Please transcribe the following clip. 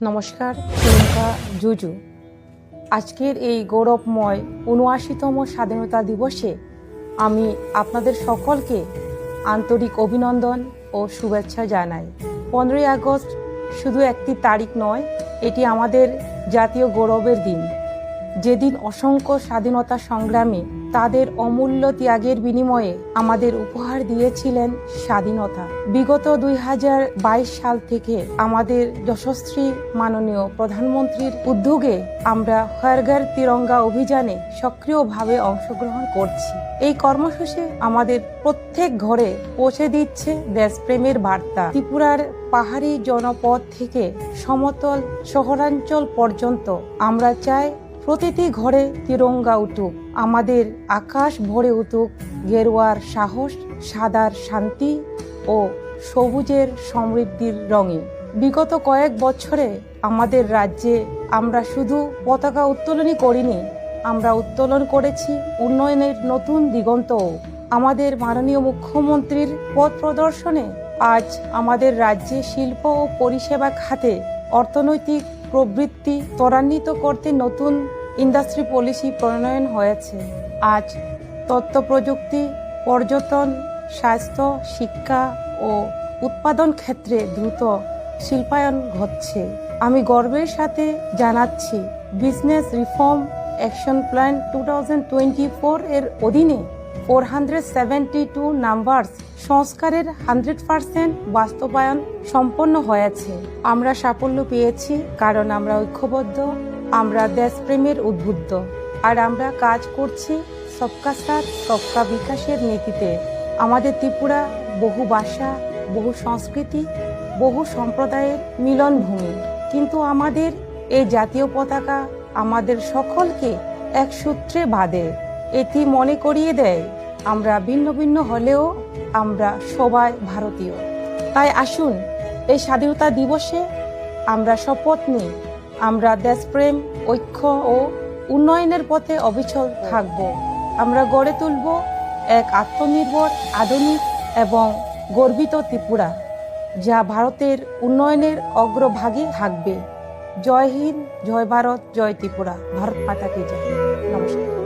নমস্কার, প্রিয়ঙ্কা জুজু। আজকের এই গৌরবময় উনআশিতম স্বাধীনতা দিবসে আমি আপনাদের সকলকে আন্তরিক অভিনন্দন ও শুভেচ্ছা জানাই। পনেরোই আগস্ট শুধু একটি তারিখ নয়, এটি আমাদের জাতীয় গৌরবের দিন। যেদিন অসংখ্য স্বাধীনতা সংগ্রামী তাদের অমূল্য ত্যাগের বিনিময়ে আমাদের উপহার দিয়েছিলেন স্বাধীনতা। বিগত দুই হাজার বাইশ সাল থেকে আমাদের যশস্বী মাননীয় প্রধানমন্ত্রীর উদ্যোগে আমরা হরঘর তিরঙ্গা অভিযানে সক্রিয়ভাবে অংশগ্রহণ করছি। এই কর্মসূচি আমাদের প্রত্যেক ঘরে পৌঁছে দিচ্ছে দেশপ্রেমের বার্তা। ত্রিপুরার পাহাড়ি জনপদ থেকে সমতল শহরাঞ্চল পর্যন্ত আমরা চাই প্রতিটি ঘরে তিরঙ্গা উঠুক, আমাদের আকাশ ভরে উঠুক গেরুয়ার সাহস, সাদার শান্তি ও সবুজের সমৃদ্ধির রঙে। বিগত কয়েক বছরে আমাদের রাজ্যে আমরা শুধু পতাকা উত্তোলনই করিনি, আমরা উত্তোলন করেছি উন্নয়নের নতুন দিগন্তও আমাদের মাননীয় মুখ্যমন্ত্রীর পথ প্রদর্শনে আজ আমাদের রাজ্যে শিল্প ও পরিষেবা খাতে অর্থনৈতিক প্রবৃত্তি ত্বরান্বিত করতে নতুন ইন্ডাস্ট্রি পলিসি প্রণয়ন হয়েছে। আজ তথ্য প্রযুক্তি পর্যটন, স্বাস্থ্য, শিক্ষা ও উৎপাদন ক্ষেত্রে দ্রুত শিল্পায়ন ঘটছে। আমি গর্বের সাথে জানাচ্ছি, business reform action plan two এর অধীনে four hundred seventy two numbers সংস্কারের হান্ড্রেড পার্সেন্ট বাস্তবায়ন সম্পন্ন হয়েছে। আমরা সাফল্য পেয়েছি কারণ আমরা ঐক্যবদ্ধ আমরা দেশপ্রেমের উদ্বুদ্ধ। আর আমরা কাজ করছি সবকা সাথ, সবকা বিকাশের নীতিতে। আমাদের ত্রিপুরা বহু ভাষা, বহু সংস্কৃতি, বহু সম্প্রদায়ের মিলনভূমি। কিন্তু আমাদের এই জাতীয় পতাকা আমাদের সকলকে এক সূত্রে বাঁধে। এটি মনে করিয়ে দেয়, আমরা ভিন্ন ভিন্ন হলেও আমরা সবাই ভারতীয়। তাই আসুন, এই স্বাধীনতা দিবসে আমরা শপথ নিই। আমরা দেশপ্রেম, ঐক্য ও উন্নয়নের পথে অবিচল থাকব। আমরা গড়ে তুলব এক আত্মনির্ভর, আধুনিক এবং গর্বিত ত্রিপুরা, যা ভারতের উন্নয়নের অগ্রভাগে থাকবে। জয় হিন্দ, জয় ভারত, জয় ত্রিপুরা। ভারত মাতাকে জয়। নমস্কার।